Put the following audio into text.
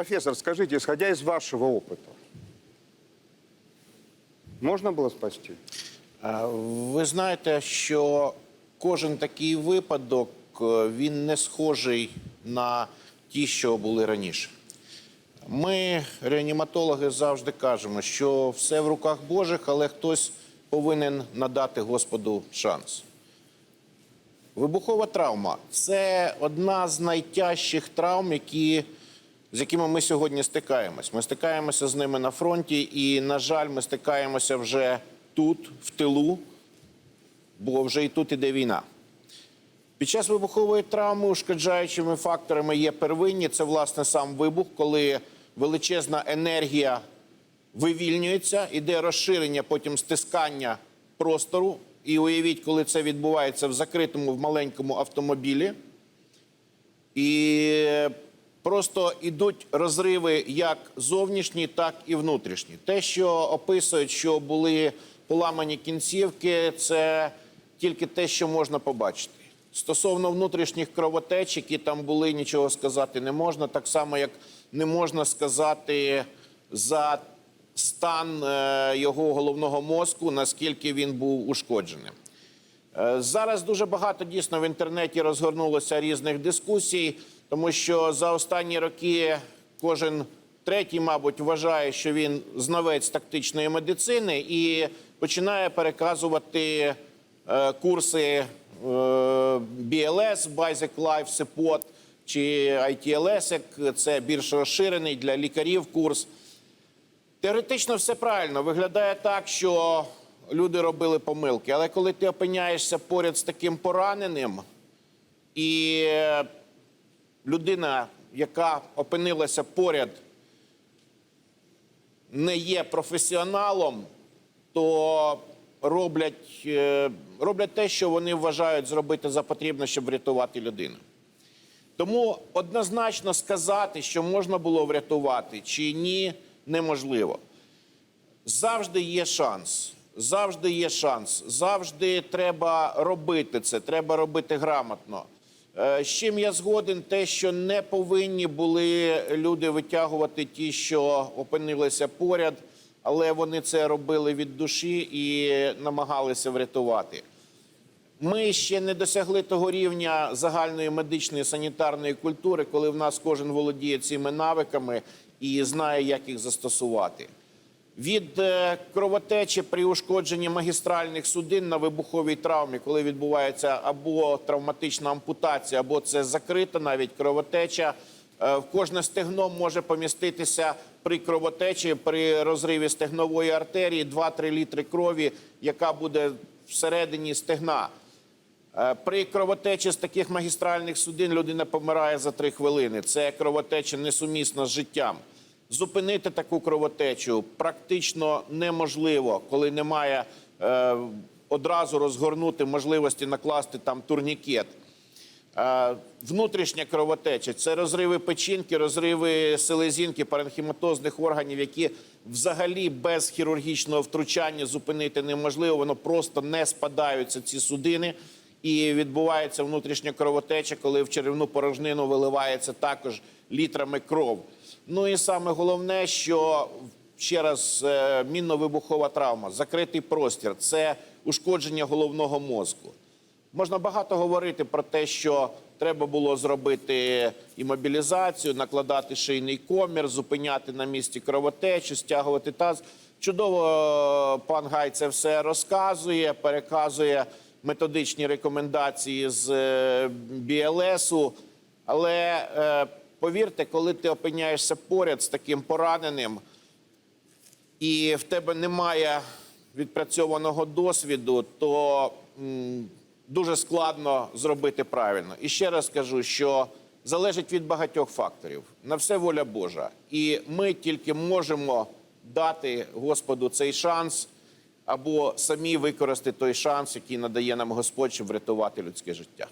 Профессор, скажите, исходя из вашего опыта, можно было спасти? Ви знаєте, що кожен такий випадок е, він не схожий на ті, що були раніше. Ми, реаніматологи, завжди кажемо, що все в руках Божих, але хтось повинен надати Господу шанс. Вибухова травма це одна з найтяжчих травм, які, з якими ми сьогодні стикаємось. Ми стикаємося з ними на фронті, і, на жаль, ми стикаємося вже тут, в тилу, бо вже і тут іде війна. Під час вибухової травми ушкоджаючими факторами є первинні. Це власне сам вибух, коли величезна енергія вивільнюється, іде розширення, потім стискання простору. І уявіть, коли це відбувається в закритому, в маленькому автомобілі. І просто йдуть розриви як зовнішні, так і внутрішні. Те, що описують, що були поламані кінцівки, це тільки те, що можна побачити. Стосовно внутрішніх кровотеч, які там були, нічого сказати не можна. Так само, як не можна сказати за стан е, його головного мозку, наскільки він був ушкодженим. Е, Зараз дуже багато дійсно в інтернеті розгорнулося різних дискусій, тому що за останні роки кожен третій, мабуть, вважає, що він знавець тактичної медицини і починає переказувати е, курси е, BLS, Basic Life Support чи ITLS, як це більш розширений для лікарів курс. Теоретично все правильно. Виглядає так, що люди робили помилки. Але коли ти опиняєшся поряд з таким пораненим, і людина, яка опинилася поряд, не є професіоналом, то роблять, е, роблять те, що вони вважають зробити за потрібне, щоб врятувати людину. Тому однозначно сказати, що можна було врятувати чи ні, неможливо. Завжди є шанс. Завжди є шанс. Завжди треба робити це. Треба робити грамотно. Е, З чим я згоден, те, що не повинні були люди витягувати ті, що опинилися поряд, але вони це робили від душі і намагалися врятувати. Ми ще не досягли того рівня загальної медичної санітарної культури, коли в нас кожен володіє цими навиками і знає, як їх застосувати. Від е, кровотечі при ушкодженні магістральних судин на вибуховій травмі, коли відбувається або травматична ампутація, або це закрита навіть кровотеча. е, В кожне стегно може поміститися при кровотечі, при розриві стегнової артерії 2-3 літри крові, яка буде всередині стегна. Е, При кровотечі з таких магістральних судин людина помирає за 3 хвилини. Це кровотеча несумісна з життям. Зупинити таку кровотечу практично неможливо, коли немає е, одразу розгорнути можливості накласти там турнікет. Е, Внутрішня кровотеча це розриви печінки, розриви селезінки, паренхіматозних органів, які взагалі без хірургічного втручання зупинити неможливо. Воно просто не спадаються ці судини, і відбувається внутрішня кровотеча, коли в черевну порожнину виливається також літрами кров. Ну і саме головне, що ще раз е, мінно-вибухова травма, закритий простір це ушкодження головного мозку. Можна багато говорити про те, що треба було зробити і мобілізацію, накладати шийний комір, зупиняти на місці кровотечу, стягувати таз. Чудово, е, пан Гай це все розказує, переказує методичні рекомендації з е, БЛСу. Але е, повірте, коли ти опиняєшся поряд з таким пораненим, і в тебе немає відпрацьованого досвіду, то дуже складно зробити правильно. І ще раз кажу, що залежить від багатьох факторів. На все воля Божа. І ми тільки можемо дати Господу цей шанс або самі використати той шанс, який надає нам Господь, щоб врятувати людське життя.